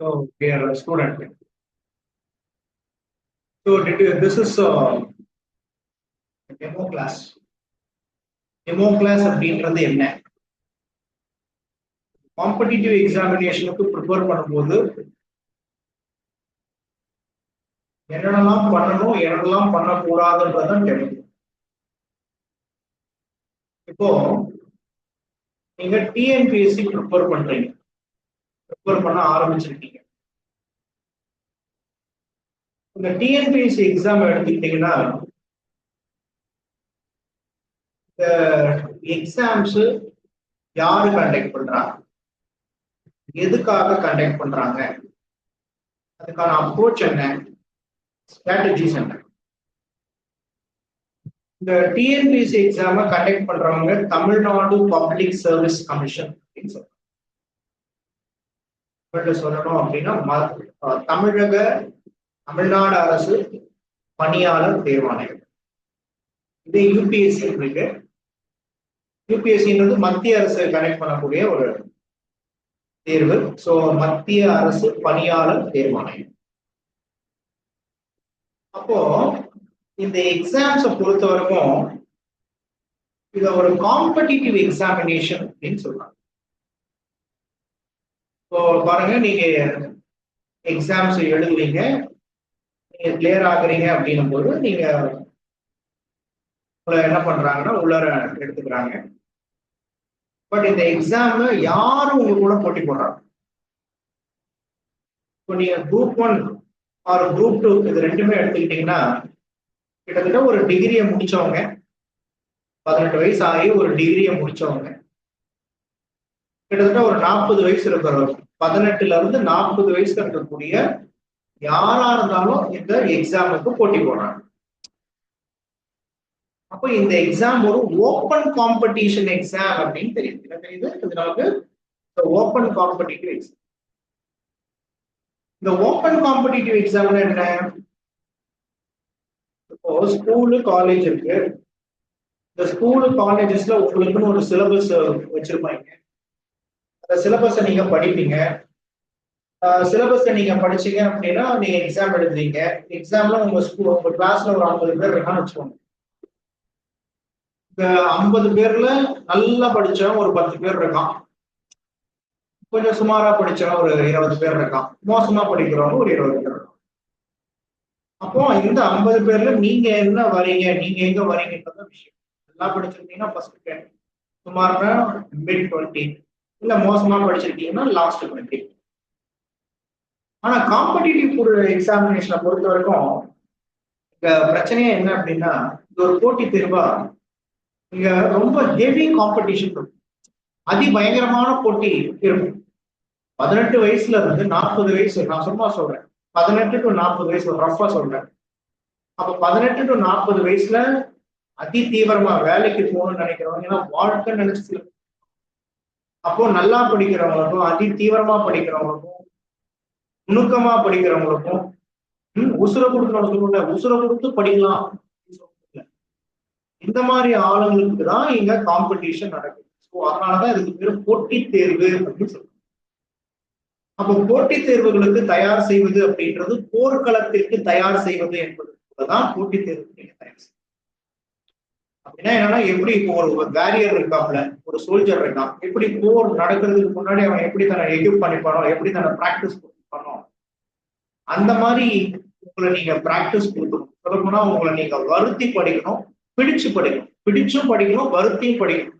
So, dear student. So, did you, this is uh, demo class. Demo class அப்படின்றது என்ன competitive எக்ஸாமினேஷனுக்கு prepare பண்ணும்போது என்னென்னலாம் பண்ணணும் என்னென்னலாம் பண்ணக்கூடாதுன்றதான் டெமோ இப்போ நீங்க டிஎன்பிஎஸ்சி ப்ரிப்பேர் பண்றீங்க ப்ரிப்பேர் பண்ண ஆரம்பிச்சிருக்கீங்க. இந்த டிஎன்பிஎஸ்சி எக்ஸாம் எடுத்துக்கிட்டீங்கன்னா இந்த எக்ஸாம்ஸ் யாரு கண்டக்ட் பண்றாங்க? எதுக்காக கண்டக்ட் பண்றாங்க? அதுக்கான அப்ரோச் என்ன? ஸ்ட்ராட்டஜிஸ் என்ன? இந்த டிஎன்பிஎஸ்சி எக்ஸாமை கண்டக்ட் பண்றவங்க தமிழ்நாடு பப்ளிக் சர்வீஸ் கமிஷன் அப்படின்னு சொல்றாங்க. சொல்லணும் அப்படின்னா தமிழக தமிழ்நாடு அரசு பணியாளர் தேர்வாணையம். இது யூபிஎஸ்சி இருக்கு. யூபிஎஸ்சின்றது மத்திய அரசு கனெக்ட் பண்ணக்கூடிய ஒரு தேர்வு. சோ மத்திய அரசு பணியாளர் தேர்வாணையம். அப்போ இந்த எக்ஸாம்ஸை பொறுத்த வரைக்கும் இத ஒரு காம்படிட்டிவ் எக்ஸாமினேஷன் அப்படின்னு சொல்றாங்க. ஸோ பாருங்க நீங்க எக்ஸாம்ஸ் எழுதுவீங்க நீங்க கிளியர் ஆகுறீங்க அப்படின்னும் போது நீங்க உங்களை என்ன பண்றாங்கன்னா உள்ளர எடுத்துக்கிறாங்க. பட் இந்த எக்ஸாம் யாரும் உங்க கூட போட்டி போடுறாங்க? இப்போ நீங்க group one or group two இது ரெண்டுமே எடுத்துக்கிட்டீங்கன்னா கிட்டத்தட்ட ஒரு டிகிரியை முடிச்சவங்க பதினெட்டு வயசு ஆகி ஒரு டிகிரியை முடிச்சவங்க கிட்டத்தட்ட ஒரு நாற்பது வயசு இருக்கிறவர் பதினெட்டுல இருந்து நாற்பது வயசுல இருக்கக்கூடிய யாரா இருந்தாலும் இந்த எக்ஸாமுக்கு போட்டி போடுறாங்க. அப்போ இந்த எக்ஸாம் ஒரு ஓப்பன் காம்படிஷன் எக்ஸாம் அப்படின்னு தெரியுது. என்ன தெரியுது இது நமக்கு ஓப்பன் காம்படிட்டிவ் எக்ஸாம் இந்த ஓப்பன் காம்படிட்டிவ் எக்ஸாம்னா என்ன? இப்போ ஸ்கூலு காலேஜ் இருக்கு. இந்த ஸ்கூலு காலேஜஸ்ல உங்களுக்குன்னு ஒரு சிலபஸ் வச்சிருப்பாங்க. சிலபஸை நீங்க படிப்பீங்க. சிலபஸை நீங்க படிச்சீங்க அப்படின்னா நீங்க எக்ஸாம் எழுதுறீங்க எக்ஸாம்ல உங்க ஸ்கூல் உங்க கிளாஸ்ல ஒரு ஐம்பது பேர் இருக்கான்னு வச்சுக்கோங்க. இந்த ஐம்பது பேர்ல நல்லா படிச்சவன் ஒரு பத்து பேர் இருக்கான். கொஞ்சம் சுமாரா படிச்சவன் ஒரு இருபது பேர் இருக்கான். மோசமா படிக்கிறவங்க ஒரு இருபது பேர் இருக்கான். அப்போ இந்த ஐம்பது பேர்ல நீங்க என்ன வரீங்க? நீங்க எங்க வரீங்கன்றத விஷயம். நல்லா படிச்சிருந்தீங்கன்னா ஃபர்ஸ்ட் டென் சுமார்னா மிட் டுவெண்ட்டி இல்ல மோசமா படிச்சிருக்கீங்கன்னா லாஸ்ட் டுவெண்ட்டி ஆனா காம்படிட்டிவ் எக்ஸாமினேஷனை பொறுத்த வரைக்கும் இங்க பிரச்சனையே என்ன அப்படின்னா இது ஒரு போட்டி தேர்வா? இங்க ரொம்ப ஹெவி காம்படிஷன் இருக்கும். அதி பயங்கரமான போட்டி இருக்கும். பதினெட்டு வயசுல இருந்து நாற்பது வயசு நான் சும்மா சொல்றேன். பதினெட்டு டு நாற்பது வயசு ரஃபா சொல்றேன். அப்ப பதினெட்டு டு நாற்பது வயசுல அதி தீவிரமா வேலைக்கு போகணும்னு நினைக்கிறவங்க ஏன்னா வாழ்க்கை நினைச்சு அப்போ நல்லா படிக்கிறவங்களுக்கும் அதி தீவிரமா படிக்கிறவங்களுக்கும் நுணுக்கமா படிக்கிறவங்களுக்கும் உசுரை கொடுக்கணும் சொல்லல உசுரை கொடுத்து படிக்கலாம். இந்த மாதிரி ஆளுங்களுக்கு தான் இங்க காம்படிஷன் நடக்குது. ஸோ அதனாலதான் இதுக்கு பேர் போட்டி தேர்வு அப்படின்னு சொல்லுவாங்க அப்போ போட்டித் தேர்வுகளுக்கு தயார் செய்வது அப்படின்றது போர்க்களத்திற்கு தயார் செய்வது என்பது தான் போட்டித் தேர்வு நீங்க தயார் செய்யும் அப்படின்னா என்னன்னா எப்படி இப்போ ஒரு பேரியர் இருக்காப்ல ஒரு சோல்ஜர் இருக்கான் எப்படி போர் நடக்கிறதுக்கு முன்னாடி அவன் எப்படி தன்னை எக்யூப் பண்ணிப்பானோ எப்படி தன்னை ப்ராக்டிஸ் பண்ணும் அந்த மாதிரி உங்களை நீங்க ப்ராக்டிஸ் கொடுக்கணும். சொல்லப்போனா உங்களை நீங்க வருத்தி படிக்கணும் பிடிச்சு படிக்கணும். பிடிச்சும் படிக்கணும் வருத்தியும் படிக்கணும்.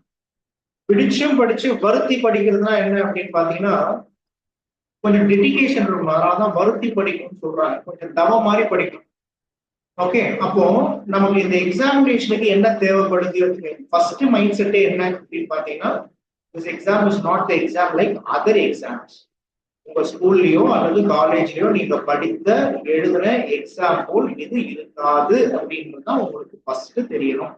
பிடிச்சும் படிச்சு வருத்தி படிக்கிறதுனா என்ன அப்படின்னு பாத்தீங்கன்னா கொஞ்சம் டெடிக்கேஷன் இருக்கும் அதனாலதான் வருத்தி படிக்கணும்னு சொல்றாங்க. கொஞ்சம் தவ மாதிரி படிக்கணும். ஓகே அப்போ நமக்கு இந்த எக்ஸாமினேஷனுக்கு என்ன தேவைப்படுது ஃபர்ஸ்ட் மைண்ட் செட்டே என்ன அப்படின்னு பாத்தீங்கன்னா this exam is not the exam like other exams உங்க ஸ்கூல்லயோ அல்லது காலேஜ்லயோ நீங்க படித்த எழுதுன எக்ஸாம் போல் இது இருக்காது அப்படின்றது தான் உங்களுக்கு ஃபர்ஸ்ட் தெரியணும்.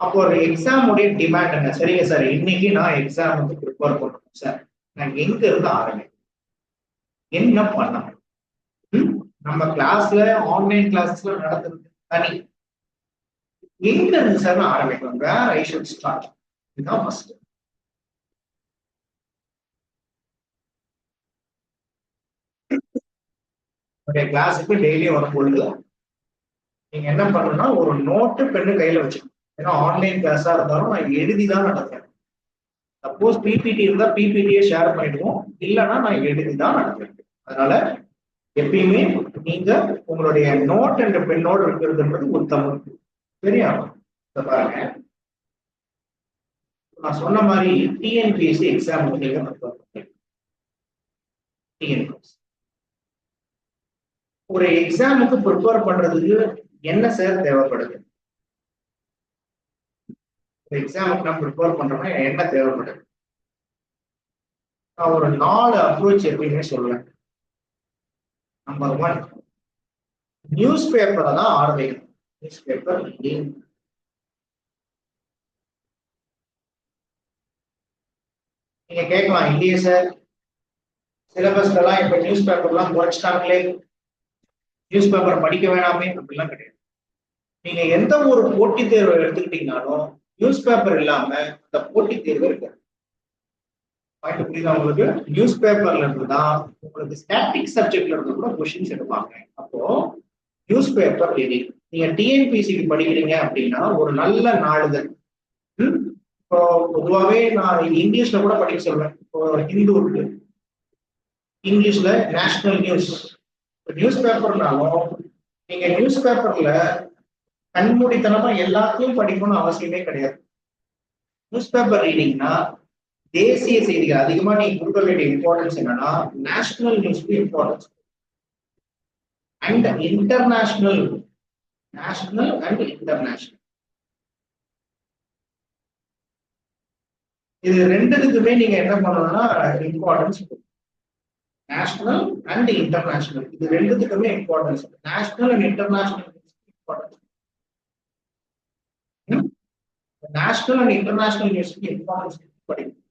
அப்போ ஒரு எக்ஸாமுடைய டிமாண்ட் என்ன? சரிங்க சார் இன்னைக்கு நான் எக்ஸாம் வந்து ப்ரிப்பேர் பண்ணணும் சார் நான் எங்க இருந்து ஆரம்பிக்கணும்? என்ன பண்ணணும்? நம்ம கிளாஸ்ல ஆன்லைன் கிளாஸ்ல நடத்துறது தனி. எங்க இருந்து சார் நான் ஆரம்பிக்கணும் வேற ஐ ஷுட் ஸ்டார்ட் இதுதான் ஃபர்ஸ்ட் உங்களுடைய கிளாஸுக்கு டெய்லியும் வரும் பொழுது நீங்க என்ன பண்ணணும்னா ஒரு நோட்டு பெண்ணு கையில வச்சுக்கணும். ஏன்னா ஆன்லைன் கிளாஸா இருந்தாலும் நான் எழுதி தான் நடத்துறேன் சப்போஸ் பிபிடி இருந்தா பிபிடியை ஷேர் பண்ணிடுவோம். இல்லைன்னா நான் எழுதி தான் நடத்துறேன். அதனால எப்பயுமே நீங்க உங்களுடைய நோட் என்ற பெண்ணோடு இருக்கிறதுன்றது உத்தமம். சரியா? பாருங்க. நான் சொன்ன மாதிரி டிஎன்பிஎஸ்சி எக்ஸாம் நீங்க டிஎன்பிஎஸ்சி ஒரு எக்ஸாமுக்கு ப்ரிப்பேர் பண்றதுக்கு என்ன சார் தேவைப்படுது? ஒரு எக்ஸாமுக்கு நான் ப்ரிப்பேர் பண்றோம்னா என்ன தேவைப்படுது? நான் ஒரு நாலு அப்ரோச் எப்பயுமே சொல்லுவேன். நம்பர் ஒன் நியூஸ் பேப்பரை தான் ஆரம்பிக்கணும் நியூஸ் பேப்பர் நீங்க கேட்கலாம் இல்லையே சார் சிலபஸ்லாம் இப்ப நியூஸ் பேப்பர்லாம் குறைச்சிட்டாங்களே நியூஸ் பேப்பர் படிக்க வேணாமே அப்படிலாம் கிடையாது. நீங்க எந்த ஒரு போட்டித் தேர்வை எடுத்துக்கிட்டீங்கனாலும் நியூஸ் பேப்பர் இல்லாம அந்த போட்டித் தேர்வு இருக்காது. பாயிண்ட் புரியுதா உங்களுக்கு? நியூஸ் பேப்பர்ல இருந்து தான் உங்களுக்கு ஸ்டாட்டிக் சப்ஜெக்ட்ல இருந்து கூட கொஸ்டின்ஸ் எடுப்பாங்க. அப்போ நியூஸ் பேப்பர் ரீடிங் நீங்க டிஎன்பிசிக்கு படிக்கிறீங்க அப்படின்னா ஒரு நல்ல நாளிதழ். ம்? இப்போ பொதுவாகவே நான் இங்கிலீஷ்ல கூட படிக்க சொல்றேன். இப்போ ஹிந்து இருக்கு இங்கிலீஷ்ல நேஷனல் நியூஸ் நியூஸ் பேப்பர்னாலும் நீங்க நியூஸ் பேப்பர்ல கண்மூடித்தனமா எல்லாத்தையும் படிக்கணும்னு அவசியமே கிடையாது. நியூஸ் பேப்பர் ரீடிங்னா தேசிய செய்திகள் அதிகமா நீங்க கொடுக்க வேண்டிய இம்பார்ட்டன்ஸ் என்னன்னா national நியூஸ்க்கு importance and international national and international இது ரெண்டுத்துக்குமே நீங்க என்ன பண்ணணும்னா இம்பார்ட்டன்ஸ் நேஷனல் அண்ட் இன்டர்நேஷனல் இது ரெண்டுத்துக்குமே importance national and international importance national and international நியூஸ்க்கு importance படிக்கும்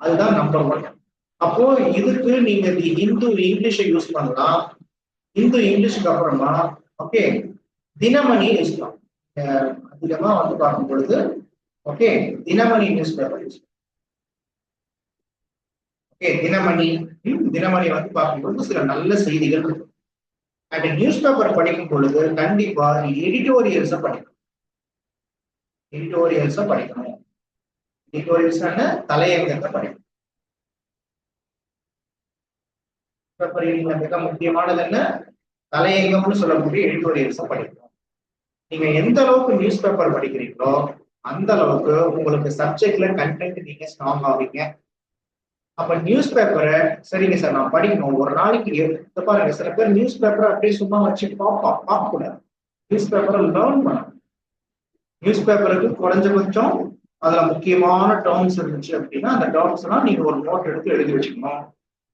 அதுதான் நம்பர் ஒன் அப்போ இதுக்கு நீங்க தி இந்து இங்கிலீஷை யூஸ் பண்ணலாம். இந்து இங்கிலீஷுக்கு அப்புறமா ஓகே தினமணி யூஸ் பண்ணலாம் அதிகமா வந்து பார்க்கும் பொழுது okay Dinamani newspaper use okay Dinamani Dinamani வந்து பார்க்கும் பொழுது சில நல்ல செய்திகள் இருக்கும். அண்ட் நியூஸ் பேப்பர் படிக்கும் பொழுது கண்டிப்பா எடிட்டோரியல்ஸை படிக்கணும் எடிட்டோரியல்ஸை படிக்கணும் எடிட்டோரியல்ஸ் தலையங்கத்தை படிக்கணும். பேப்பர் மிக முக்கியமானது என்ன? தலையங்கம்னு சொல்லக்கூடிய எடிட்டோரியல்ஸை படிக்கணும். நீங்க எந்த அளவுக்கு நியூஸ் பேப்பர் படிக்கிறீங்களோ அந்த அளவுக்கு உங்களுக்கு சப்ஜெக்ட்ல கண்டென்ட் நீங்க ஸ்ட்ராங் ஆவீங்க. அப்ப நியூஸ் பேப்பரை சரிங்க சார் நான் படிக்கணும். ஒரு நாளைக்கு எ- பாருங்க சில பேர் நியூஸ் பேப்பரை அப்படியே சும்மா வச்சு பார்ப்போம் பார்க்க கூடாது நியூஸ் பேப்பரை லேர்ன் பண்ணணும். நியூஸ் பேப்பருக்கு குறைஞ்சபட்சம் அதுல முக்கியமான டேர்ம்ஸ் இருந்துச்சு அப்படின்னா அந்த டேர்ம்ஸ் எல்லாம் நீங்க ஒரு நோட் எடுத்து எழுதி வச்சுக்கணும்.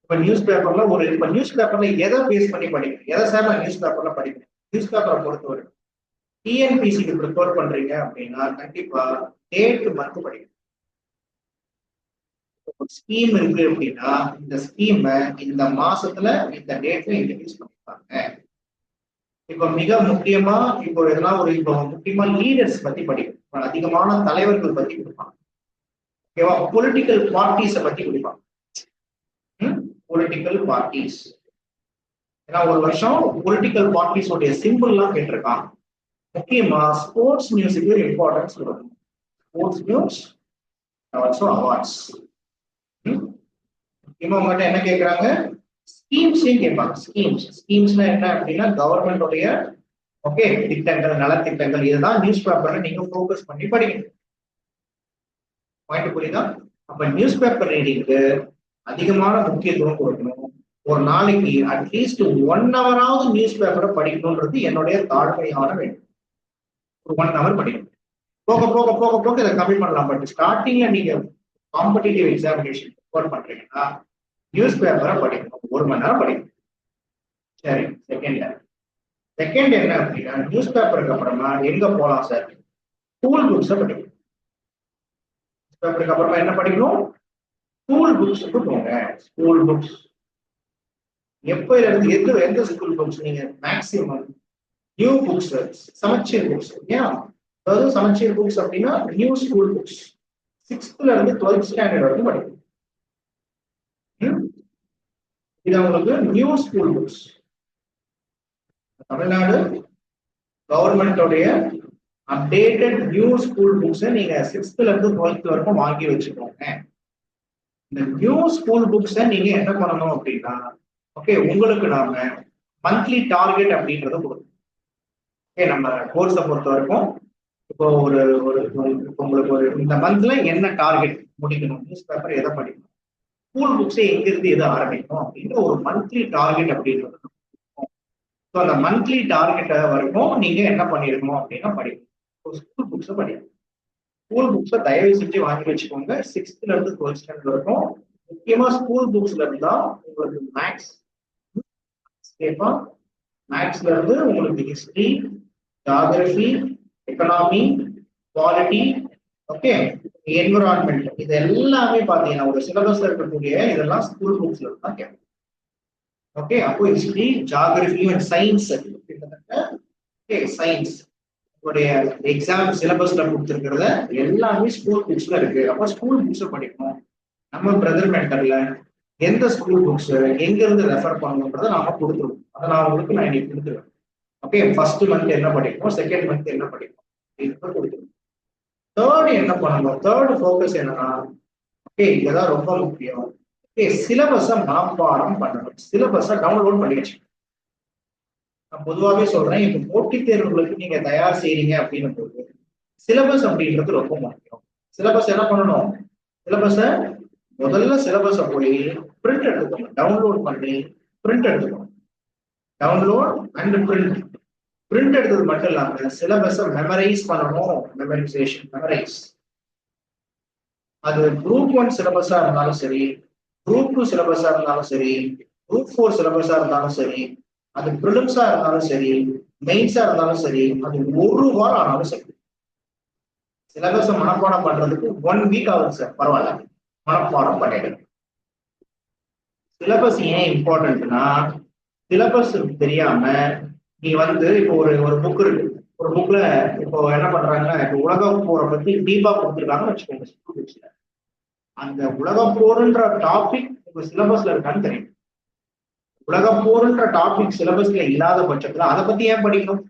இப்ப நியூஸ் பேப்பர்ல ஒரு இப்ப நியூஸ் பேப்பர்ல எதை பேஸ் பண்ணி படிக்கணும்? எதை சார் நான் நியூஸ் பேப்பர்ல படிக்கணும் நியூஸ் பேப்பரை பொறுத்தவரை டிஎன்பிசிக்கு ப்ரிப்பேர் பண்றீங்க அப்படின்னா கண்டிப்பா டேட் மந்த் படிக்கணும். ஸ்கீம் இருக்கு அப்படின்னா இந்த ஸ்கீம் இந்த மாசத்துல இந்த டேட்ல இன்ட்ரடியூஸ் பண்ணிருப்பாங்க இப்ப மிக முக்கியமா இப்போ எதனா ஒரு இப்போ முக்கியமா லீடர்ஸ் பத்தி படிக்கணும். அதிகமான தலைவர்கள் பத்தி கொடுப்பாங்க. ஓகேவா? பொலிட்டிக்கல் பார்ட்டிஸ பத்தி கொடுப்பாங்க. பொலிட்டிக்கல் பார்ட்டிஸ் ஏன்னா ஒரு வருஷம் பொலிட்டிக்கல் பார்ட்டிஸ் உடைய சிம்பிள்லாம் கேட்டிருக்கான். முக்கியமா ஸ்போர்ட்ஸ் நியூஸுக்கு இம்பார்ட்டன்ஸ் கொடுக்கணும். ஸ்போர்ட்ஸ் நியூஸ் ஆல்சோ அவார்ட்ஸ் முக்கியமா உங்ககிட்ட என்ன கேட்கறாங்க ஸ்கீம்ஸையும் கேட்பாங்க. ஸ்கீம்ஸ் ஸ்கீம்ஸ்னா என்ன அப்படின்னா கவர்மெண்டோடைய ஓகே திட்டங்கள் நலத்திட்டங்கள் இதுதான் நியூஸ் பேப்பர்ல நீங்க ஃபோக்கஸ் பண்ணி படிக்கணும். பாயிண்ட் புரியுதா? அப்ப நியூஸ் பேப்பர் ரீடிங்க்கு அதிகமான முக்கியத்துவம் கொடுக்கணும். ஒரு நாளைக்கு அட்லீஸ்ட் ஒன் ஹவராவது நியூஸ் பேப்பரை படிக்கணும்ன்றது என்னுடைய தாழ்மையான வேண்டும் ஒரு ஒன் ஹவர் படிக்கணும். போக போக போக போக இதை கம்மி பண்ணலாம். பட் ஸ்டார்டிங்ல நீங்க காம்படிட்டிவ் எக்ஸாமினேஷன் ப்ரிப்பேர் பண்றீங்கன்னா நியூஸ் பேப்பரை படிக்கணும். ஒரு மணி நேரம் படிக்கணும். சரி செகண்ட் செகண்ட் என்ன அப்படின்னா நியூஸ் பேப்பருக்கு அப்புறமா எங்க போலாம் சார் ஸ்கூல் புக்ஸை படிக்கணும். நியூஸ் பேப்பருக்கு அப்புறமா என்ன படிக்கணும்? ஸ்கூல் புக்ஸுக்கு போங்க. ஸ்கூல் புக்ஸ் எப்ப இருந்து எந்த எந்த ஸ்கூல் புக்ஸ் நீங்க மேக்சிமம் நியூ புக்ஸ் சமச்சீர் புக்ஸ் ஏன் அதாவது சமச்சீர் புக்ஸ் அப்படின்னா நியூ ஸ்கூல் புக்ஸ் சிக்ஸ்த்ல இருந்து டுவெல்த் ஸ்டாண்டர்ட் வரைக்கும் படிக்கணும். ம்? இது உங்களுக்கு நியூ ஸ்கூல் புக்ஸ் தமிழ்நாடு கவர்மெண்டோடைய அப்டேட்டட் நியூ ஸ்கூல் புக்ஸை நீங்க சிக்ஸ்த்ல இருந்து டுவெல்த் வரைக்கும் வாங்கி வச்சுக்கோங்க. இந்த நியூ ஸ்கூல் புக்ஸை நீங்க என்ன பண்ணணும் அப்படின்னா ஓகே உங்களுக்கு நாம மந்த்லி டார்கெட் அப்படின்றத கொடுக்கணும். ஓகே நம்ம கோர்ஸை பொறுத்த வரைக்கும் இப்போ ஒரு ஒரு இப்போ உங்களுக்கு ஒரு இந்த மந்த்ல என்ன டார்கெட் முடிக்கணும்? நியூஸ் பேப்பர் எதை படிக்கணும்? ஸ்கூல் புக்ஸை எங்கிருந்து எதை ஆரம்பிக்கணும்? அப்படின்ற ஒரு மந்த்லி டார்கெட் அப்படின்றது ஸோ அந்த மந்த்லி டார்கெட்டை வரைக்கும் நீங்க என்ன பண்ணிருக்கணும் அப்படின்னா படிக்கணும் ஸ்கூல் புக்ஸை படிக்கணும் ஸ்கூல் புக்ஸை தயவு செஞ்சு வாங்கி வச்சுக்கோங்க. சிக்ஸ்த்ல இருந்து டுவெல்த் ஸ்டாண்டர்ட் வரைக்கும் முக்கியமா ஸ்கூல் புக்ஸ்ல இருந்தா உங்களுக்கு மேக்ஸ் கேட்பான் மேக்ஸ்ல இருந்து உங்களுக்கு history geography economy quality okay environment இது எல்லாமே பாத்தீங்கன்னா ஒரு சிலபஸ்ல இருக்கக்கூடிய இதெல்லாம் ஸ்கூல் புக்ஸ்ல தான் கேட்கும். ஓகே அப்போ ஹிஸ்டரி ஜாகிரபி அண்ட் சயின்ஸ் கிட்டத்தட்ட ஓகே சயின்ஸ் உங்களுடைய எக்ஸாம் சிலபஸ்ல கொடுத்துருக்கிறத எல்லாமே ஸ்கூல் புக்ஸ்ல இருக்கு. அப்போ ஸ்கூல் புக்ஸ் படிக்கணும். நம்ம பிரதர் மென்டர்ல எந்த ஸ்கூல் புக்ஸ் எங்க இருந்து ரெஃபர் பண்ணணுன்றத நாம கொடுத்துருவோம். அதை நான் உங்களுக்கு நான் இன்னைக்கு கொடுத்துருவேன். ஓகே ஃபர்ஸ்ட் மந்த் என்ன படிக்கணும் செகண்ட் மந்த் என்ன படிக்கணும் அப்படின்னு கொடுத்துருவோம். தேர்ட் என்ன பண்ணணும்? தேர்ட் ஃபோக்கஸ் என்னன்னா ஓகே இதுதான் ரொம்ப முக்கியம். சிலபஸை மனப்பாடம் பண்ணணும். சிலபஸை டவுன்லோட் பண்ணி வச்சுக்கணும் நான் பொதுவாகவே சொல்றேன் இப்போ போட்டித் தேர்வுகளுக்கு நீங்க தயார் செய்றீங்க அப்படின்னும் போது சிலபஸ் அப்படின்றது ரொம்ப முக்கியம். சிலபஸ் என்ன பண்ணணும்? சிலபஸை முதல்ல சிலபஸை போய் பிரிண்ட் எடுத்துக்கணும். டவுன்லோட் பண்ணி பிரிண்ட் எடுத்துக்கணும். டவுன்லோட் அண்ட் பிரிண்ட் பிரிண்ட் எடுத்தது மட்டும் இல்லாம சிலபஸை மெமரைஸ் பண்ணணும். மெமரைசேஷன் மெமரைஸ் அது குரூப் ஒன் சிலபஸா இருந்தாலும் சரி குரூப் டூ சிலபஸா இருந்தாலும் சரி குரூப் ஃபோர் சிலபஸா இருந்தாலும் சரி அது ப்ரிலிம்ஸா இருந்தாலும் சரி மெயின்ஸா இருந்தாலும் சரி அது ஒரு வாரம் ஆனாலும் சரி. சிலபஸை மனப்பாடம் பண்றதுக்கு ஒன் வீக் ஆகுது சார் பரவாயில்ல. மனப்பாடம் பண்ணிடுங்க சிலபஸ் ஏன் இம்பார்ட்டன்ட்னா சிலபஸ் தெரியாம நீ வந்து இப்போ ஒரு ஒரு புக் இருக்கு. ஒரு புக்ல இப்போ என்ன பண்றாங்கன்னா இப்போ உலக போற பத்தி டீப்பா கொடுத்துருக்காங்கன்னு வச்சுக்கோங்க. அந்த உலக போருன்ற டாபிக் உங்க சிலபஸ்ல இருக்கான்னு தெரியும். உலக போருன்ற டாபிக் சிலபஸ்ல இல்லாத பட்சத்துல அதை பத்தி ஏன் படிக்கணும்?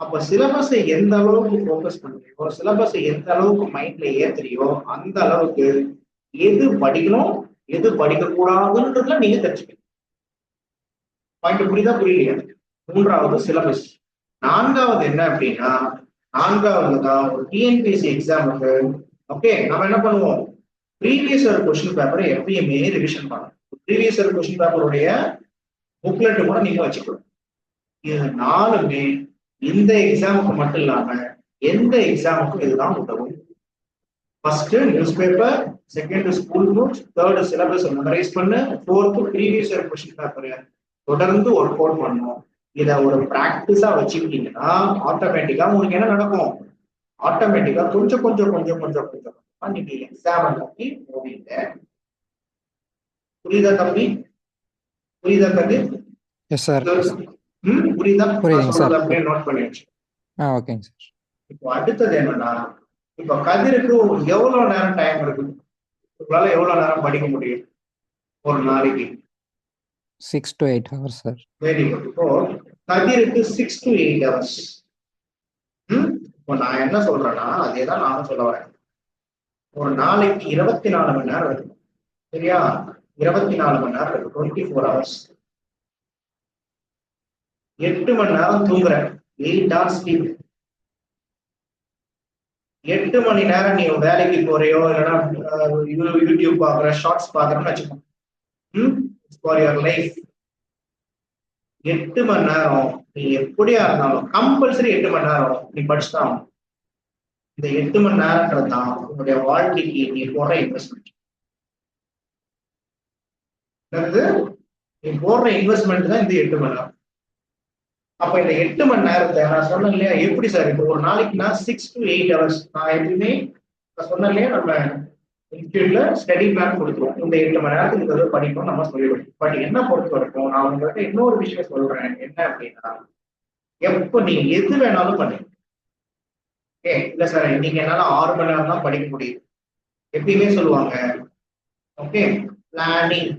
அப்ப சிலபஸை எந்த அளவுக்கு ஃபோக்கஸ் பண்றியோ சிலபஸை எந்த அளவுக்கு மைண்ட்ல ஏத்துறியோ அந்த அளவுக்கு எது படிக்கணும் எது படிக்க கூடாதுன்றதுல நீங்க தெரிஞ்சுக்கணும். பாயிண்ட் புரியுதா புரியலையா? மூன்றாவது சிலபஸ் நான்காவது என்ன அப்படின்னா நான்காவது தான் ஒரு டிஎன்பிஎஸ்சி எக்ஸாமுக்கு ஓகே நம்ம என்ன பண்ணுவோம்? ப்ரீவியஸ் இயர் கொஸ்டின் பேப்பரை எப்பயுமே ரிவிஷன் பண்ணணும். ப்ரீவியஸ் இயர் கொஸ்டின் பேப்பருடைய புக்லெட் கூட நீங்க வச்சுக்கணும். இது நாலுமே இந்த எக்ஸாமுக்கு மட்டும் இல்லாம எந்த எக்ஸாமுக்கும் இதுதான் உதவும். First news paper second school books third syllabus memorize பண்ணு fourth previous year question paper தொடர்ந்து ஒர்க் அவுட் பண்ணும். இதை ஒரு ப்ராக்டிஸா வச்சுக்கிட்டீங்கன்னா ஆட்டோமேட்டிக்கா உங்களுக்கு என்ன நடக்கும்? ஆட்டோமேட்டிக்கா கொஞ்சம் கொஞ்சம் கொஞ்சம் கொஞ்சம் கொஞ்சம். நீங்க எக்ஸாம் நோக்கி போவீங்க புரியுதா தம்பி? புரியுதா தம்பி? எஸ் சார் ம் புரியுதா? சார். அப்படியே நோட் பண்ணி வச்சு ஆ ஓகேங்க சார் இப்போ அடுத்தது என்னன்னா இப்போ கதிருக்கு எவ்வளவு நேரம் டைம் இருக்கு? உங்களால எவ்வளவு நேரம் படிக்க முடியும்? ஒரு நாளைக்கு. Six to eight hours sir very good இப்போ கதிருக்கு சிக்ஸ் டு எயிட் ஹவர்ஸ் இப்போ நான் என்ன சொல்றேன்னா அதே தான் நானும் சொல்ல வரேன். ஒரு நாளைக்கு இருபத்தி நாலு மணி நேரம் இருக்கு. சரியா? இருபத்தி நாலு மணி நேரம் இருக்கு. டுவெண்ட்டி ஃபோர் ஹவர்ஸ் எட்டு மணி நேரம் தூங்குறேன். எயிட் ஹவர்ஸ் ஸ்லீப் எட்டு மணி நேரம் நீ வேலைக்கு போறியோ இல்லைன்னா யூடியூப் பாக்குற ஷார்ட்ஸ் பாக்குறேன்னு வச்சுக்கோ. ஃபார் யுவர் லைஃப் எட்டு மணி நேரம் நீ எப்படியா இருந்தாலும் கம்பல்சரி எட்டு மணி நேரம் நீ படிச்சுதான் ஆகணும். இந்த எட்டு மணி நேரன்றது தான் உன்னுடைய வாழ்க்கைக்கு நீ போடுற இன்வெஸ்ட்மெண்ட் நீ போடுற இன்வெஸ்ட்மெண்ட் தான் இந்த எட்டு மணி நேரம். அப்ப இந்த எட்டு மணி நேரத்தை நான் சொன்னேன் இல்லையா? எப்படி சார்? இப்போ ஒரு நாளைக்கு நான் சிக்ஸ் டு எயிட் ஹவர்ஸ் நான் எப்பயுமே நான் சொன்னேன் இல்லையா? நம்ம இன்ஸ்டியூட்ல ஸ்டடி பிளான் கொடுத்துருவோம். இந்த எட்டு மணி நேரத்துக்கு இந்த படிக்கணும் நம்ம சொல்லிடுவோம். பட் என்ன பொறுத்த வரைக்கும் நான் உங்கள்கிட்ட இன்னொரு விஷயம் சொல்றேன். என்ன அப்படின்னா எப்போ நீ எது வேணாலும் பண்ணுங்க. ஏ இல்ல சார் நீங்க என்னால ஆறு மணி நேரம் தான் படிக்க முடியுது. எப்பயுமே சொல்லுவாங்க ஓகே பிளானிங்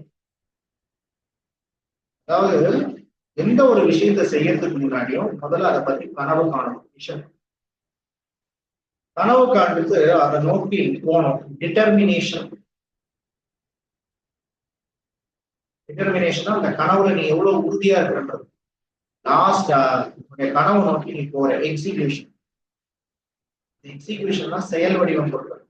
அதாவது எந்த ஒரு விஷயத்தை செய்யறதுக்கு முன்னாடியும் முதல்ல அதை பத்தி கனவு காணணும். விஷயம். கனவு காண்றது அதை நோக்கி போனோம். டிட்டர்மினேஷன் டிட்டர்மினேஷன் அந்த கனவுல நீ எவ்வளவு உறுதியா இருக்கிறன்றது. லாஸ்ட் உன்னுடைய கனவு நோக்கி நீ போற. எக்ஸிகியூஷன் எக்ஸிகியூஷன் தான் செயல் வடிவம் கொடுக்குறது.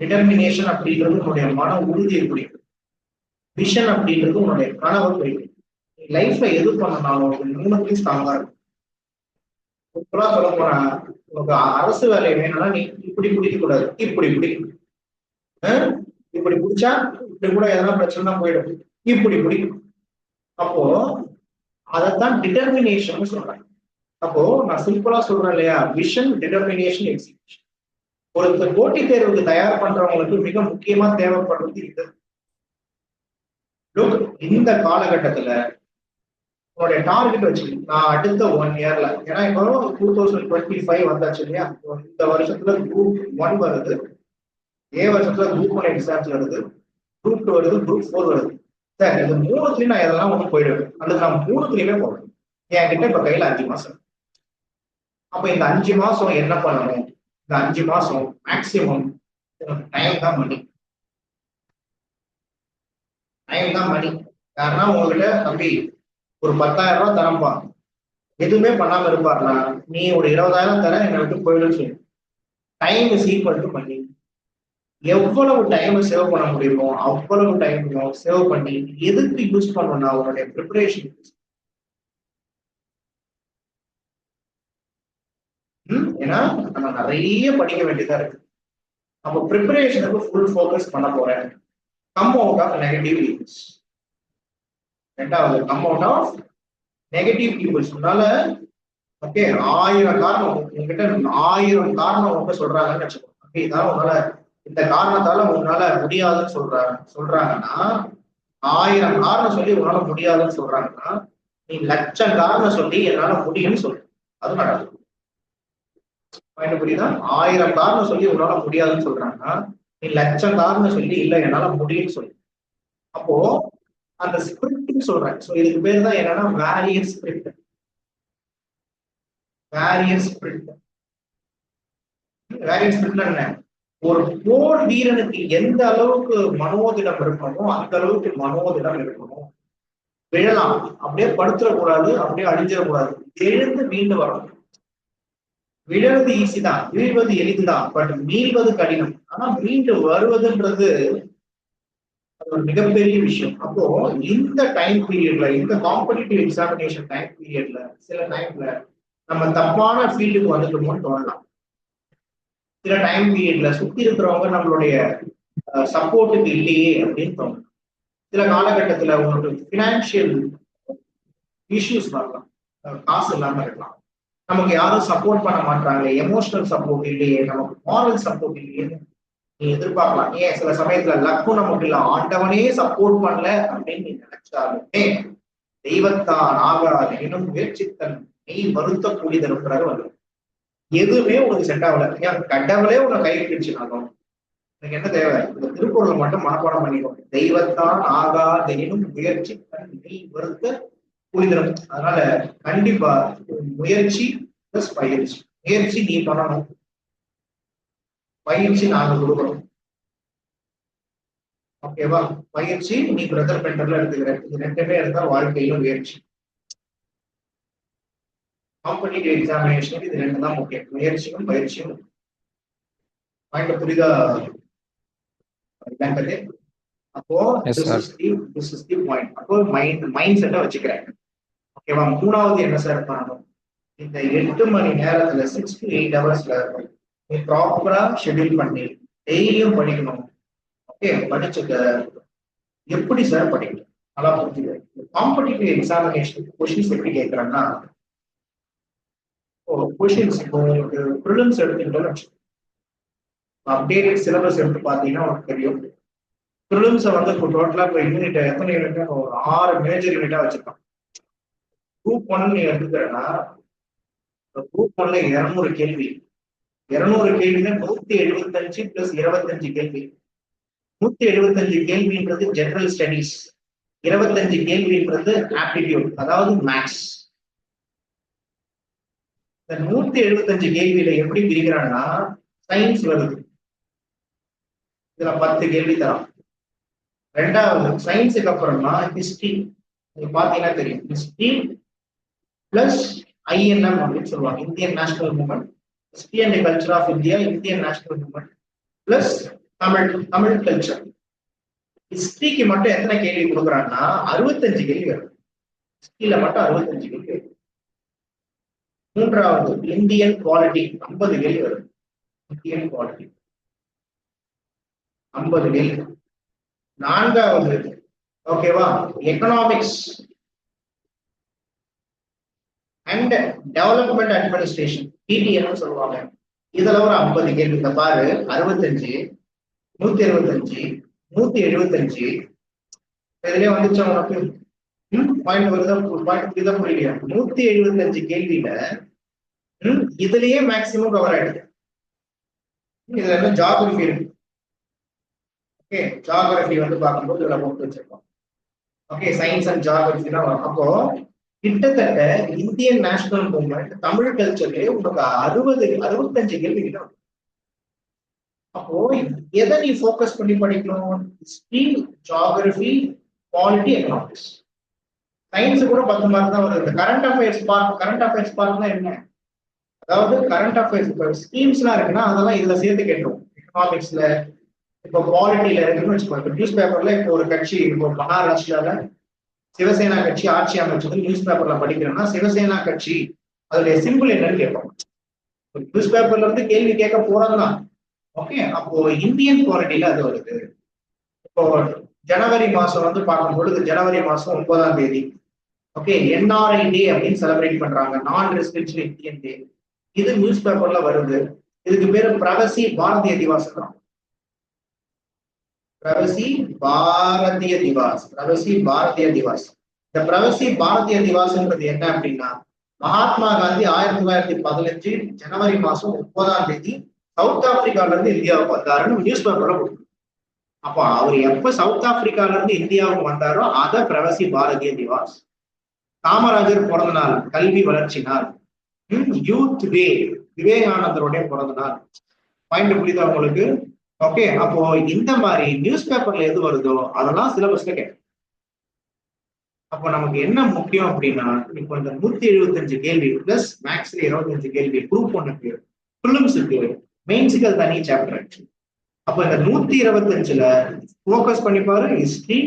டிட்டர்மினேஷன் அப்படின்றது உன்னுடைய மன உறுதியை குறிக்கும். விஷன் அப்படின்றது உன்னுடைய கனவை குறிக்கும். நீ லைஃப்ல எது பண்ணனாலும் மூணுத்தையும் ஸ்ட்ராங்கா இருக்கும். சிம்பிளா சொல்ல போனா உனக்கு அரசு வேலை வேணும்னா நீ இப்படி பிடிக்க கூடாது. இப்படி பிடிக்கும். இப்படி பிடிச்சா இப்படி கூட எதனா பிரச்சனை போயிடும். இப்படி பிடிக்கும். அப்போ அதைத்தான் டிட்டர்மினேஷன் சொல்றேன் அப்போ நான் சிம்பிளா சொல்றேன் இல்லையா? விஷன் டிட்டர்மினேஷன் எக்ஸிபிஷன் ஒருத்தர் போட்டித் தேர்வுக்கு தயார் பண்றவங்களுக்கு மிக முக்கியமா தேவைப்படுறது இது. இந்த காலகட்டத்துல உங்களுடைய டார்கெட் வச்சுக்கணும் நான் அடுத்த ஒன் இயர்ல ஏன்னா இப்போ டூ தௌசண்ட் டுவெண்ட்டி ஃபைவ் வந்தாச்சு இல்லையா? இந்த வருஷத்துல குரூப் ஒன் வருது. ஏ வருஷத்துல குரூப் ஒன் எக்ஸாம்ஸ் வருது. குரூப் டூ வருது குரூப் ஃபோர் வருது. சார் இது மூணுத்துலயும் நான் எதெல்லாம் ஒன்று போயிடுவேன்? அல்லது நான் மூணுத்துலயுமே போவேன். என்கிட்ட இப்ப கையில அஞ்சு மாசம். அப்ப இந்த அஞ்சு மாசம் என்ன பண்ணணும்? இந்த அஞ்சு மாசம் மேக்சிமம் டைம் தான் மணி டைம் தான் மணி யாருன்னா உங்ககிட்ட தம்பி ஒரு பத்தாயிரம் ரூபாய் தரம்பா எதுவுமே பண்ணாம இருப்பார்னா நீ ஒரு இருபதாயிரம் தர என்னை விட்டு போயிடும் சொல்லு. டைம் இஸ் ஈக்குவல் டு பண்ணி எவ்வளவு டைம் சேவ் பண்ண முடியுமோ அவ்வளவு டைம் சேவ் பண்ணி எதுக்கு யூஸ் பண்ணணும்னா அவருடைய ப்ரிப்பரேஷன் ஏன்னா நம்ம நிறைய படிக்க வேண்டியதா இருக்கு. நம்ம ப்ரிப்பரேஷனுக்கு ஃபுல் ஃபோக்கஸ் பண்ண போறேன். Come out of negative events ரெண்டாவது அமௌண்ட் ஆஃப் நெகட்டிவ் பீப்புள்ஸ் உன்னால ஓகே ஆயிரம் காரணம் உங்ககிட்ட ஆயிரம் காரணம் உங்க சொல்றாங்கன்னு வச்சுக்கோங்க. ஓகே இதான் உன்னால இந்த காரணத்தால உன்னால முடியாதுன்னு சொல்றாங்க சொல்றாங்கன்னா ஆயிரம் காரணம் சொல்லி உன்னால முடியாதுன்னு சொல்றாங்கன்னா நீ லட்சம் காரணம் சொல்லி என்னால முடியும்னு சொல்லு. அது நடக்கும். என்ன புரியுதா? ஆயிரம் காரணம் சொல்லி உன்னால முடியாதுன்னு சொல்றாங்கன்னா நீ லட்சம் காரணம் சொல்லி இல்ல என்னால முடியும்னு சொல்லு. அப்போ அந்த ஸ்கிரிப்ட்னு சொல்றேன். ஸோ இதுக்கு பேர் தான் என்னன்னா warrior script warrior script warrior ஸ்கிரிப்ட்ல என்ன? ஒரு போர் வீரனுக்கு எந்த அளவுக்கு மனோதிடம் இருக்கணுமோ அந்த அளவுக்கு மனோதிடம் இருக்கணும். விழலாம். அப்படியே படுத்துடக்கூடாது அப்படியே அழிஞ்சிடக்கூடாது எழுந்து மீண்டு வரணும். விழறது ஈஸி தான். வீழ்வது எளிதுதான். பட் மீள்வது கடினம். ஆனா மீண்டு வருவதுன்றது ஒரு மிகப்பெரிய விஷயம். அப்போ இந்த டைம் பீரியட்ல இந்த காம்படிட்டிவ் எக்ஸாமினேஷன் டைம் பீரியட்ல சில டைம்ல நம்ம தப்பான ஃபீல்டுக்கு வந்துட்டோமோன்னு தோணலாம். சில டைம் பீரியட்ல சுத்தி இருக்கிறவங்க நம்மளுடைய சப்போர்ட்டுக்கு இல்லையே அப்படின்னு தோணும் சில காலகட்டத்துல உங்களுக்கு ஃபினான்ஷியல் இஷ்யூஸ் வரலாம். காசு இல்லாம இருக்கலாம். நமக்கு யாரும் சப்போர்ட் பண்ண மாட்டாங்களே எமோஷனல் சப்போர்ட் இல்லையே. நமக்கு மாரல் சப்போர்ட் இல்லையே. நீ எதிர்பார்க்கலாம். ஏன்? சில சமயத்துல லக்கும் நமக்கு இல்ல ஆண்டவனே சப்போர்ட் பண்ணல அப்படின்னு நீ நினைச்சாலுமே தெய்வத்தான் ஆகாது எனும் முயற்சித்தன் நீ வருத்த கூடிதருன்றாரு வந்து எதுவுமே உனக்கு செட் ஆகல. ஏன்? கடவுளே உன்னை கை பிடிச்சினாலும் எனக்கு என்ன தேவை? இந்த திருக்குறளை மட்டும் மனப்பாடம் பண்ணிக்கணும் தெய்வத்தான் ஆகாதெனினும் முயற்சி தன் நீ வருத்த கூடிதரும் அதனால கண்டிப்பா முயற்சி பிளஸ் பயிற்சி. முயற்சி நீ பண்ணணும். பயிற்சி நாங்க கொடுக்கணும் ஓகேவா பயிற்சி நீ பிரதர் பெண்டர்ல எடுத்துக்கிற இது ரெண்டுமே இருந்தா வாழ்க்கையிலும் முயற்சி. காம்படிட்டிவ் எக்ஸாமினேஷன் இது ரெண்டு தான் முக்கியம். முயற்சியும் பயிற்சியும். பாயிண்ட் புரியுதா வெங்கடே அப்போ this is the point. அப்போ மைண்ட் மைண்ட் செட்டை வச்சுக்கிறேன் ஓகேவா மூணாவது என்ன சார் பண்ணணும்? இந்த எட்டு மணி நேரத்துல சிக்ஸ் டு எயிட் ஹவர்ஸ்ல நீ ப்ராப்பரா ஷெட்யூல் பண்ணி டெய்லியும் படிக்கணும். ஓகே படிச்சுக்க. எப்படி சார் படிக்கணும்? நல்லா புரிஞ்சுக்க. காம்படிட்டிவ் எக்ஸாமினேஷன் கொஷின்ஸ் எப்படி கேட்கறேன்னா கொஷின்ஸ் இப்போ உங்களுக்கு ப்ரிலிம்ஸ் எடுத்துக்கிட்டோம்னு அப்டேட் சிலபஸ் எடுத்து பார்த்தீங்கன்னா உனக்கு தெரியும். ப்ரிலிம்ஸை வந்து இப்போ டோட்டலா இப்போ யூனிட் எத்தனை யூனிட் ஒரு ஆறு மேஜர் யூனிட்டா வச்சிருக்கான். குரூப் ஒன்னு நீ எடுத்துக்கிறேன்னா குரூப் ஒன்ல இருநூறு கேள்வி. இருநூறு கேள்வினா நூத்தி எழுபத்தஞ்சு பிளஸ் இருபத்தஞ்சு கேள்வி. நூத்தி எழுபத்தஞ்சு கேள்வின்றது ஜெனரல் ஸ்டடீஸ் இருபத்தஞ்சு கேள்வின்றது ஆப்டிடியூட் அதாவது மேக்ஸ் இந்த நூத்தி எழுபத்தஞ்சு கேள்வியில எப்படி பிரிக்கிறான்னா சயின்ஸ் வருது. இதுல பத்து கேள்வி தரோம் ரெண்டாவது சயின்ஸுக்கு அப்புறமா ஹிஸ்டரி நீங்க பாத்தீங்கன்னா தெரியும். ஹிஸ்டரி பிளஸ் ஐஎன்எம் அப்படின்னு சொல்லுவாங்க. Indian national movement history culture of India Indian national movement plus Tamil Tamil culture ஹிஸ்டரிக்கு மட்டும் எத்தனை கேள்வி கொடுக்குறாங்கன்னா அறுபத்தஞ்சு கேள்வி வரும். ஹிஸ்டரியில மட்டும் அறுபத்தஞ்சு கேள்வி வரும். மூன்றாவது இந்தியன் குவாலிட்டி ஐம்பது கேள்வி வரும். இந்தியன் குவாலிட்டி ஐம்பது கேள்வி. நான்காவது ஓகேவா economics and development administration DDM சொல்லுவாங்க. இதுல ஒரு ஐம்பது கேள்வி. இந்த பாரு. அறுபத்தஞ்சு நூத்தி அறுபத்தஞ்சு நூத்தி எழுபத்தஞ்சு. இதுலயே வந்துச்சா உனக்கு? பாயிண்ட் வருதா பாயிண்ட் புரியுதா புரியலையா? நூத்தி எழுபத்தஞ்சு கேள்வியில இதுலயே மேக்சிமம் கவர் ஆயிடுது. இதுல என்ன? ஜாகிரபி இருக்கு. ஓகே ஜாகிரபி வந்து பார்க்கும்போது இதுல போட்டு வச்சிருக்கோம். ஓகே சயின்ஸ் அண்ட் ஜாகிரபி தான் அப்போ கிட்டத்தட்ட இந்தியன் நேஷனல் மூவ்மெண்ட் தமிழ் கல்ச்சர்லயே உங்களுக்கு அறுபது அறுபத்தஞ்சு கேள்வி கிட்ட வரும். அப்போ எதை நீ ஃபோக்கஸ் பண்ணி படிக்கணும்? History geography polity economics science கூட பத்து மார்க் தான் வருது. கரண்ட் அஃபேர்ஸ் பார்க் கரண்ட் அஃபேர்ஸ் பார்க்னா என்ன? அதாவது கரண்ட் அஃபேர்ஸ் இப்போ ஸ்கீம்ஸ்லாம் இருக்குன்னா அதெல்லாம் இதுல சேர்த்து கேட்டுரும். எக்கனாமிக்ஸ்ல இப்போ பாலிட்டியில இருக்குன்னு வச்சுக்கோங்க. இப்போ நியூஸ் பேப்பர்ல இப்போ ஒரு கட்சி இப்போ மகாராஷ்டிராவில் சிவசேனா கட்சி ஆட்சி அமைச்சது நியூஸ் பேப்பர்ல படிக்கிறோம்னா சிவசேனா கட்சி அதோடைய சிம்பிள் என்னன்னு கேட்போம். நியூஸ் பேப்பர்ல இருந்து கேள்வி கேட்க போறதுதான் ஓகே அப்போ இந்தியன் குவாலிட்டியில அது வருது. இப்போ ஜனவரி மாசம் வந்து பார்க்கும் பொழுது ஜனவரி மாசம் ஒன்பதாம் தேதி ஓகே என்ஆர்ஐ டே அப்படின்னு செலிப்ரேட் பண்றாங்க. நான் ரெசிடென்ஷியல் இந்தியன் டே இது நியூஸ் பேப்பர்ல வருது. இதுக்கு பேரு பிரவசி பாரதிய திவாஸ் பிரவசி பாரதிய திவாஸ். பிரவசி பாரதிய திவாஸ். இந்த பிரவசி பாரதிய திவாஸ்ன்றது என்ன அப்படின்னா மகாத்மா காந்தி ஆயிரத்தி தொள்ளாயிரத்தி பதினஞ்சு ஜனவரி மாசம் முப்பதாம் தேதி சவுத் ஆப்பிரிக்கால இருந்து இந்தியாவுக்கு வந்தாருன்னு நியூஸ் பேப்பர்ல கொடுக்கும் அப்போ அவர் எப்ப சவுத் ஆப்பிரிக்கால இருந்து இந்தியாவுக்கு வந்தாரோ அத பிரவசி பாரதிய திவாஸ். காமராஜர் பிறந்த நாள் கல்வி வளர்ச்சி நாள். யூத் டே விவேகானந்தருடைய பிறந்த நாள். பாயிண்ட் புரியுதா உங்களுக்கு? ஓகே அப்போ இந்த மாதிரி நியூஸ் பேப்பர்ல எது வருதோ அதெல்லாம் சிலபஸ்ல கேட்கும் அப்போ நமக்கு என்ன முக்கியம் அப்படின்னா இப்போ இந்த நூத்தி எழுபத்தஞ்சு கேள்வி பிளஸ் மேக்ஸ்ல இருபத்தஞ்சு கேள்வி குரூப் ஒன்னுக்கு பிலிம்ஸுக்கு மெயின்ஸுக்கு அது தனி சாப்டர் ஆச்சு அப்போ இந்த நூத்தி இருபத்தஞ்சுல ஃபோக்கஸ் பண்ணி பாரு history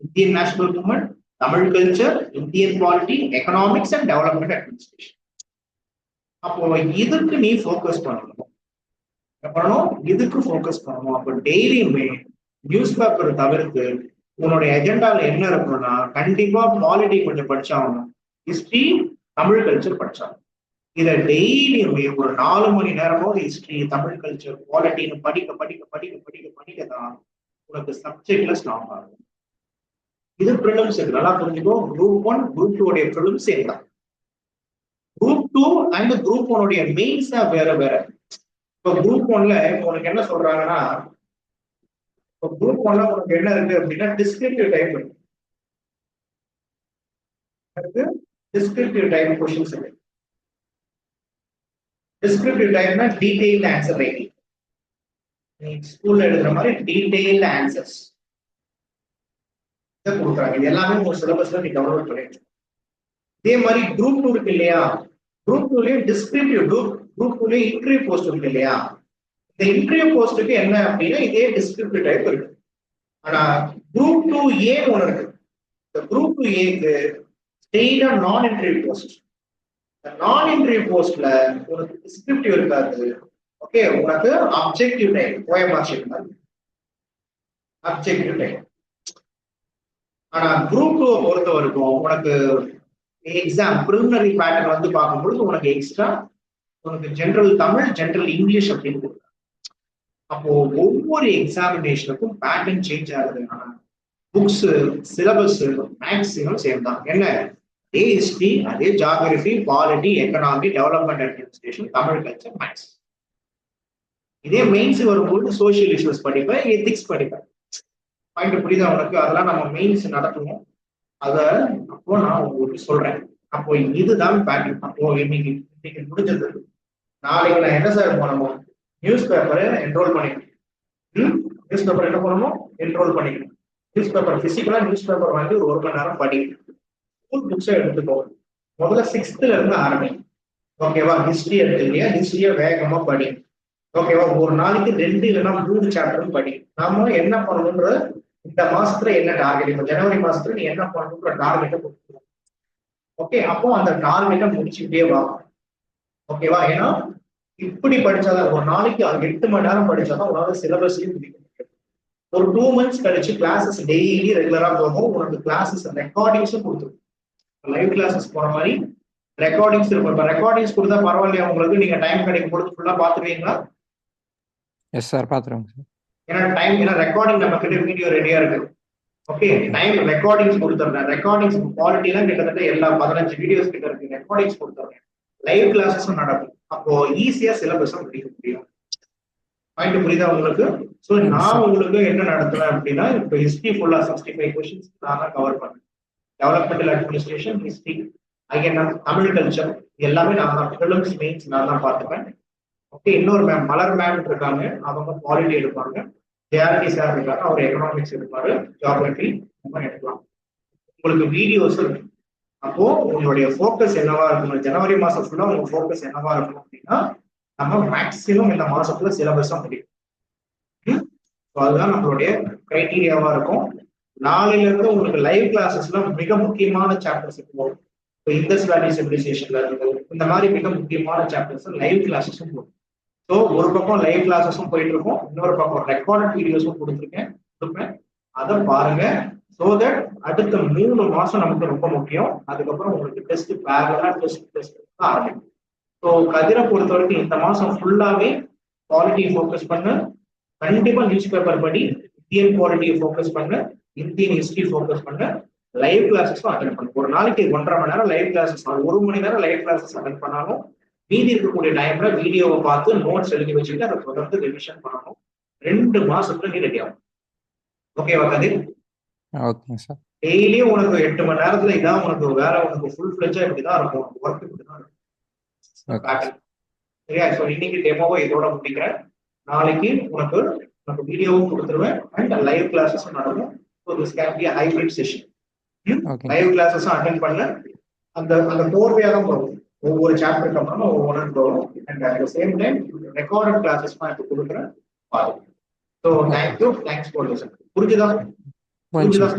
Indian national movement Tamil culture Indian polity economics and development administration அப்போ இதுக்கு நீ ஃபோக்கஸ் பண்ணணும். பண்ணணும் இதுக்கு ஃபோக்கஸ் பண்ணணும்? அப்போ டெய்லியுமே நியூஸ் பேப்பர் தவிர்த்து உன்னுடைய எஜெண்டாவில் என்ன இருக்கணும்னா கண்டிப்பா பாலிட்டி கொஞ்சம் படிச்சாகணும். ஹிஸ்டரி தமிழ் கல்ச்சர் படிச்சாகணும். இதை டெய்லியுமே ஒரு நாலு மணி நேரமோ ஹிஸ்டரி தமிழ் கல்ச்சர் குவாலிட்டின்னு படிக்க படிக்க படிக்க படிக்க படிக்க தான் உனக்கு சப்ஜெக்ட்ல ஸ்ட்ராங் ஆகும். இது ப்ரிலிம்ஸ் நல்லா புரிஞ்சுக்கோ. குரூப் ஒன் குரூப் டூ உடைய ப்ரிலிம்ஸ் தான் குரூப் டூ அண்ட் குரூப் ஒனுடைய மெயின்ஸ் வேற வேற. இப்போ குரூப் ஒன்ல உனக்கு என்ன சொல்றாங்கன்னா இப்போ குரூப் ஒன்ல உனக்கு என்ன இருக்கு அப்படின்னா டிஸ்கிரிப்டிவ் டைப் இருக்கு. டிஸ்கிரிப்டிவ் டைப் கொஸ்டின்ஸ் இருக்கு. டிஸ்கிரிப்டிவ் டைப்னா டீடைல்டு ஆன்சர் ரைட்டிங் நீ ஸ்கூல்ல எழுதுற மாதிரி டீடைல்டு ஆன்சர்ஸ் இதை கொடுக்குறாங்க. இது எல்லாமே உங்க சிலபஸ்ல நீ டவுன்லோட் பண்ணிட்டு இதே மாதிரி குரூப் டூ இருக்கு இல்லையா? Group டூலயும் descriptive group group interview post இருக்கு இல்லையா? இந்த இன்டர்வியூ போஸ்ட்டுக்கு என்ன அப்படின்னா இதே டிஸ்கிரிப்டிவ் டைப் இருக்கு. ஆனா குரூப் டூ ஏ ஒன்று இருக்கு. இந்த குரூப் டூ ஏக்கு ஸ்டெய்டா நான் இன்டர்வியூ போஸ்ட் நான் இன்டர்வியூ போஸ்ட்ல உனக்கு டிஸ்கிரிப்டிவ் இருக்காது. ஓகே உனக்கு அப்ஜெக்டிவ் டைப் போயமா மாதிரி. அப்ஜெக்டிவ் டைப் ஆனா குரூப் டூ பொறுத்த வரைக்கும் உனக்கு எக்ஸாம் ப்ரிலிமினரி பேட்டர்ன் வந்து பார்க்கும்பொழுது உனக்கு எக்ஸ்ட்ரா உனக்கு ஜென்ரல் தமிழ் ஜென்ரல் இங்கிலீஷ் அப்படின்னு கொடுக்குறாங்க அப்போ ஒவ்வொரு எக்ஸாமினேஷனுக்கும் பேட்டர்ன் சேஞ்ச் ஆகுது புக்ஸ் சிலபஸ் மேக்ஸிமம் சேம் தான் என்ன? அதே ஹிஸ்டரி அதே geography polity economy development administration Tamil culture max இதே மெயின்ஸ் வரும்போது சோசியல் இஷ்யூஸ் படிப்பேன் எத்திக்ஸ் படிப்பேன். பாயிண்ட் புரியுதா உனக்கு அதெல்லாம் நம்ம மெயின்ஸ் நடத்துவோம். அதை அப்போ நான் உங்களுக்கு சொல்றேன். அப்போ இதுதான் பேட்டர்ன் அப்போ இன்னைக்கு இன்னைக்கு முடிஞ்சது. நாளைக்கு நான் என்ன சார் பண்ணணும் நியூஸ் பேப்பரை என்ரோல் பண்ணிக்கணும். நியூஸ் பேப்பர் என்ன பண்ணணும்? என்ரோல் பண்ணிக்கணும். நியூஸ் பேப்பர் பிசிக்கலா நியூஸ் பேப்பர் வாங்கி ஒரு ஒரு மணி நேரம் படிக்கணும். ஸ்கூல் புக்ஸை எடுத்துக்கோங்க முதல்ல சிக்ஸ்த்துல இருந்து ஆரம்பிக்கும் ஓகேவா ஹிஸ்டரி எடுத்துக்கிறியா ஹிஸ்டரியை வேகமா படி ஓகேவா ஒரு நாளைக்கு ரெண்டு இல்லைன்னா மூணு சாப்டரும் படி நாம என்ன பண்ணணும்ன்ற இந்த மாசத்துல என்ன டார்கெட் இப்போ ஜனவரி மாசத்துல நீ என்ன பண்ணணும்ன்ற டார்கெட்டை கொடுத்துருவோம் ஓகே அப்போ அந்த டார்கெட்டை முடிச்சுக்கிட்டே வாங்க. ஓகேவா? ஏன்னா இப்படி படிச்சாதான் ஒரு நாளைக்கு எட்டு மணி நேரம் படிச்சாதான் உன்னால சிலபஸையும் முடிக்க முடியும். ஒரு டூ மந்த்ஸ் கழிச்சு கிளாஸஸ் டெய்லி ரெகுலரா போகும் உனக்கு கிளாஸஸ் ரெக்கார்டிங்ஸும் கொடுத்துரும். லைவ் கிளாஸஸ் போற மாதிரி ரெக்கார்டிங்ஸ் இருக்கும். இப்போ ரெக்கார்டிங்ஸ் கொடுத்தா பரவாயில்லையா உங்களுக்கு? நீங்க டைம் கிடைக்கும் பொழுது ஃபுல்லா பாத்துருவீங்களா? எஸ் சார் பார்த்துருவோங்க சார் ஏன்னா டைம் ஏன்னா ரெக்கார்டிங் நம்ம கிட்ட வீடியோ ரெடியா இருக்கு. ஓகே டைம் ரெக்கார்டிங்ஸ் கொடுத்துருந்தேன் ரெக்கார்டிங்ஸ் குவாலிட்டிலாம் கிட்டத்தட்ட எல்லா பதினஞ்சு வீடியோஸ் கிட்ட இருக்கு. ரெக்கார்டிங்ஸ் கொடுத்துருக்கேன் லைவ் கிளாஸஸும் நடக்கும். அப்போ ஈஸியா சிலபஸும் முடிக்க முடியும். பாயிண்ட் புரியுதா உங்களுக்கு? ஸோ நான் உங்களுக்கு என்ன நடத்துறேன் அப்படின்னா இப்போ ஹிஸ்டரி ஃபுல்லா சிக்ஸ்டி ஃபைவ் கொஸ்டின்ஸ் நான் தான் கவர் பண்ணேன் developmental administration history again Tamil culture எல்லாமே நான் தான். ஃபிலிம்ஸ் மெயின்ஸ் நான் தான் பார்த்துப்பேன். ஓகே இன்னொரு மேம் மலர் மேம் இருக்காங்க. அவங்க குவாலிட்டி எடுப்பாங்க. ஜேஆர்டி சார் இருக்காங்க. அவர் எக்கனாமிக்ஸ் எடுப்பாரு. ஜியாகிரபி எடுக்கலாம். உங்களுக்கு வீடியோஸ் இருக்கு. அப்போ உங்களுடைய ஃபோக்கஸ் என்னவா இருக்கணும்? ஜனவரி மாசம் ஃபுல்லா உங்க ஃபோக்கஸ் என்னவா இருக்கணும் அப்படின்னா நம்ம மேக்சிமம் இந்த மாசத்துல சிலபஸா முடியும் ம்? அதுதான் நம்மளுடைய கிரைட்டீரியாவா இருக்கும். நாளையில இருந்து உங்களுக்கு லைவ் கிளாஸஸ்ல மிக முக்கியமான சாப்டர்ஸ் இருக்கும் இப்போ இண்டஸ் வேலி சிவிலைசேஷன்ல இருக்கும் இந்த மாதிரி மிக முக்கியமான சாப்டர்ஸ் லைவ் கிளாஸஸும் போகும் ஸோ ஒரு பக்கம் லைவ் கிளாஸஸும் போயிட்டு இருக்கும் இன்னொரு பக்கம் ரெக்கார்டட் வீடியோஸும் கொடுத்துருக்கேன் கொடுப்பேன். அதை பாருங்க ஸோ தட் அடுத்த மூணு மாசம் நமக்கு ரொம்ப முக்கியம். அதுக்கப்புறம் உங்களுக்கு டெஸ்ட் பேரலா டெஸ்ட் டெஸ்ட் ஆரம்பிக்கும். ஸோ கதிரை பொறுத்த வரைக்கும் இந்த மாசம் ஃபுல்லாவே குவாலிட்டியை ஃபோக்கஸ் பண்ணு. கண்டிப்பா நியூஸ் பேப்பர் படி இந்தியன் குவாலிட்டியை ஃபோக்கஸ் பண்ணு. இந்தியன் ஹிஸ்டரி ஃபோக்கஸ் பண்ணு. லைவ் கிளாஸஸும் அட்டன் பண்ணு. ஒரு நாளைக்கு ஒன்றரை மணி நேரம் லைவ் கிளாஸஸ் ஒரு மணி நேரம் லைவ் கிளாஸஸ் அட்டன் பண்ணாலும் மீதி இருக்கக்கூடிய டைம்ல வீடியோவை பார்த்து நோட்ஸ் எழுதி வச்சுட்டு அதை தொடர்ந்து ரிவிஷன் பண்ணணும். ரெண்டு மாசத்துல நீ ரெடி ஆகும் ஓகேவா கதிர்? ஓகே சார் டெய்லியும் உனக்கு எட்டு மணி நேரத்துல இதான் உனக்கு வேலை உனக்கு ஃபுல் ஃபிளெஜா இப்படிதான் இருக்கும். ஒர்க் இப்படிதான் இருக்கும். சரியா? ஸோ இன்னைக்கு டெமோவை இதோட முடிக்கிறேன். நாளைக்கு உனக்கு உனக்கு வீடியோவும் கொடுத்துருவேன். அண்ட் லைவ் கிளாஸஸும் நடக்கும். So this can be hybrid session live கிளாஸஸும் attend பண்ண. அந்த அந்த கோர்வையாக தான் போகும் ஒவ்வொரு சாப்டருக்கு அப்புறம் ஒவ்வொன்று போகும் and at the same time recorded classes நான் இப்போ கொடுக்குறேன். பாருங்க. So thank you thanks for listen புரிஞ்சுதா? புரிஞ்சு புரிஞ்சுதா.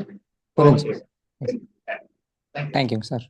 Thank you. தேங்க்யூங்க சார்